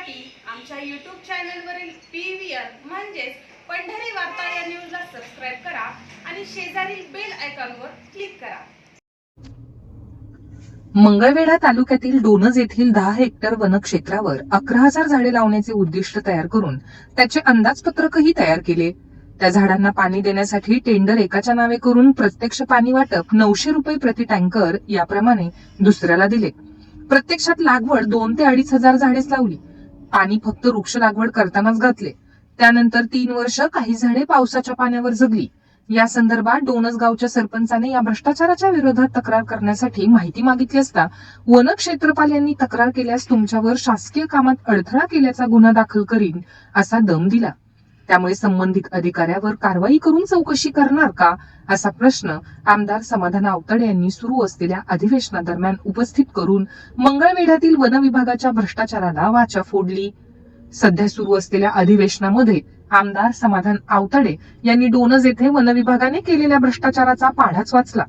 पाहण्यासाठी आमच्या यूट्यूब चॅनलवरील पी व्ही आर म्हणजेच पंढरी वार्ता या न्यूजला सबस्क्राईब करा आणि शेजारील बेल आयकॉनवर क्लिक करा. मंगळवेढा तालुक्यातील डोनज येथील दहा हेक्टर वनक्षेत्रावर अकरा हजार झाडे लावण्याचे उद्दिष्ट तयार करून त्याचे अंदाजपत्रकही तयार केले. त्या झाडांना पाणी देण्यासाठी टेंडर एकाच्या नावे करून प्रत्यक्ष पाणी वाटप नऊशे रुपये प्रति टँकर याप्रमाणे दुसऱ्याला दिले. प्रत्यक्षात लागवड दोन ते अडीच हजार झाडेच लावली. पाणी फक्त वृक्ष लागवड करतानाच घातले. त्यानंतर तीन वर्ष काही झाडे पावसाच्या पाण्यावर जगली. या संदर्भात डोनस गावच्या सरपंचाने या भ्रष्टाचाराच्या विरोधात तक्रार करण्यासाठी माहिती मागितली असता वन क्षेत्रपाल यांनी तक्रार केल्यास तुमच्यावर शासकीय कामात अडथळा केल्याचा गुन्हा दाखल करीन असा दम दिला. त्यामुळे संबंधित अधिकाऱ्यावर कारवाई करून चौकशी करणार का? असा प्रश्न आमदार समाधान आवतडे यांनी सुरू असलेल्या अधिवेशनादरम्यान उपस्थित करून मंगळवेढ्यातील वन विभागाच्या भ्रष्टाचाराला वाचा फोडली. सध्या सुरू असलेल्या अधिवेशनामध्ये आमदार समाधान आवताडे यांनी डोनज येथे वन विभागाने केलेल्या भ्रष्टाचाराचा पाढाच वाचला.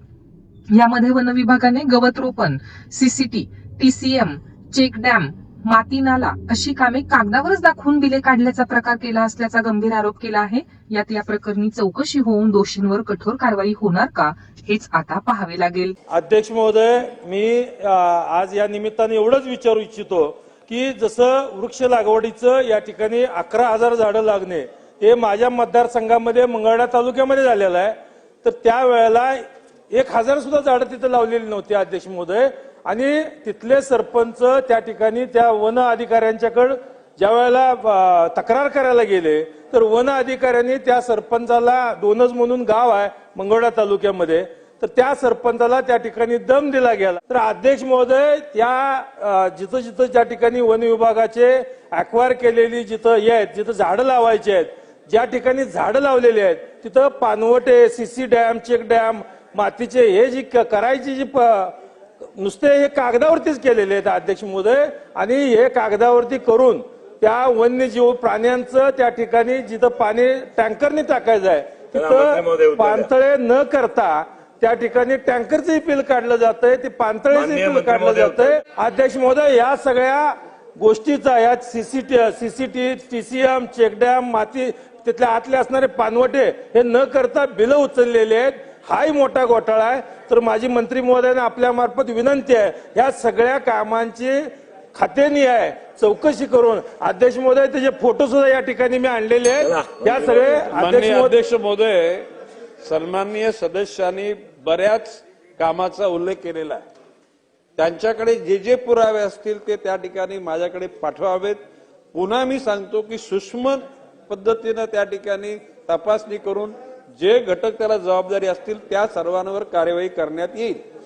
यामध्ये वन विभागाने गवत रोपण सीसीटी टीसीएम चेक डॅम माती नाला अशी कामे कागदावरच दाखवून बिले काढल्याचा प्रकार केला असल्याचा गंभीर आरोप केला आहे. यात या प्रकरणी चौकशी होऊन दोषींवर कठोर कारवाई होणार का हेच आता पाहावे लागेल. अध्यक्ष महोदय मी आज या निमित्ताने एवढंच विचारू इच्छितो की जसं वृक्ष लागवडीचं या ठिकाणी अकरा हजार झाडं लागणे हे माझ्या मतदारसंघामध्ये मंगळडा तालुक्यामध्ये झालेलं आहे. तर त्यावेळेला एक हजार सुद्धा झाडं तिथं लावलेली नव्हती अध्यक्ष महोदय. आणि तिथले सरपंच त्या ठिकाणी त्या वन अधिकाऱ्यांच्याकडे ज्या वेळेला तक्रार करायला गेले तर वन अधिकाऱ्यांनी त्या सरपंचाला दोनच म्हणून गाव आहे मंगळा तालुक्यामध्ये तर त्या सरपंचाला त्या ठिकाणी दम दिला गेला. तर अध्यक्ष महोदय त्या जिथं जिथं ज्या ठिकाणी वन विभागाचे अक्वायर केलेली जिथं हे आहेत जिथं झाडं लावायची आहेत ज्या ठिकाणी झाडं लावलेली आहेत तिथं पानवटे सीसी डॅम चेक डॅम मातीचे हे जी करायची जी नुसते हे कागदावरतीच केलेले आहेत अध्यक्ष महोदय. आणि हे कागदावरती करून त्या वन्यजीव प्राण्यांचं त्या ठिकाणी जिथं पाणी टँकरने टाकायचं आहे तिथं. पाणतळे न करता त्या ठिकाणी टँकरचंही बिल काढलं जातंय ते पाणतळेचं माननीय बिल मंत्री काढलं महोदय जातंय. अध्यक्ष महोदय या सगळ्या गोष्टीचा या सीसीटी सीसीटी टीसीएम चेकडॅम माती तिथल्या आतले असणारे पानवटे हे न करता बिलं उचललेले आहेत. हाही मोठा घोटाळा आहे. तर माझी मंत्री महोदयांना आपल्या मार्फत विनंती आहे. या सगळ्या कामांची खातेनी आहे. चौकशी करून. अध्यक्ष महोदय त्याचे फोटो सुद्धा या ठिकाणी मी आणलेले आहेत. या सगळे अध्यक्ष माननीय महोदय अध्यक्ष महोदय सन्माननीय सदस्यांनी बऱ्याच कामाचा उल्लेख केलेला आहे. त्यांच्याकडे जे जे पुरावे असतील ते त्या ठिकाणी माझ्याकडे पाठवावेत. पुन्हा मी सांगतो की सूक्ष्म पद्धतीनं त्या ठिकाणी तपासणी करून जे घटक त्याला जबाबदारी असतील त्या सर्वांवर कार्यवाही करण्यात येईल.